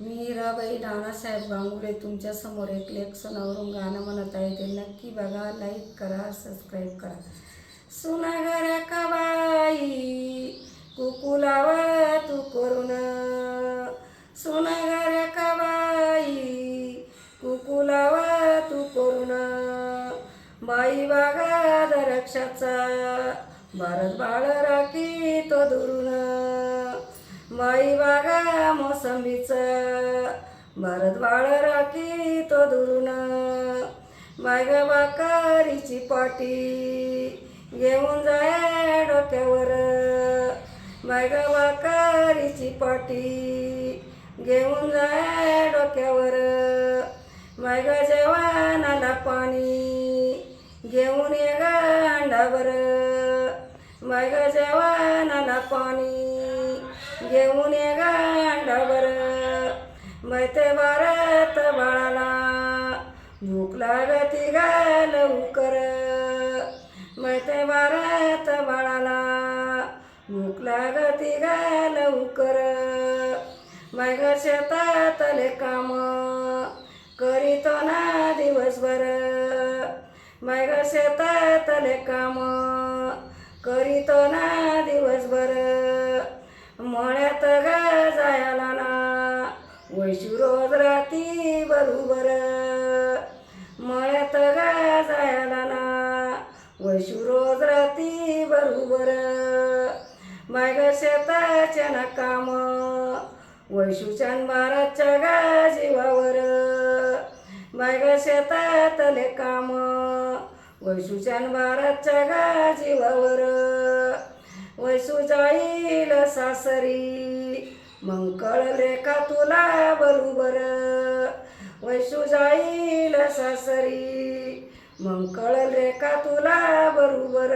मी हिराबाई नानासाहेब गांगुले तुमच्यासमोर एक लेख सणावरून गाणं म्हणत आहे ते नक्की बघा लाईक करा सबस्क्राईब करा. सुनागर का बाई तू करून. सुनागर का बाई तू करून. बाई बागा दरक्षाचा भारत बाळ राखी तो दुरून. माई बागा मोसंबीचं. भारत बाळ राखी तो दुरून मायगा बाकारीची पाटी. घेऊन जाय डोक्यावर. मायगा बाकारीची पाटी. घेऊन जाय डोक्यावर. बायगा जेवणाला पाणी. घेऊन ये गांडावर. बायगा जेवणाला पाणी. घेऊन ये गा अंडावर मैते भारत बाळाला. भूक लागती गा लवकर. मैते भारत बाळाला. भूक लागती गा लवकर. मैग शेतातले काम. करीतो ना दिवसभर. मैग शेतातले काम. करीतो ना वैशू रोज राती बरोबर मायग शेताच्या ना काम वैशूच्या गा जीवावर मायग शेतातले काम वैशूच्या महाराजच्या गा जीवावर वैसू जाईल सासरी मग कळले का तुला बरोबर. वैसू जाईल सासरी मग कळल रे का तुला बरोबर.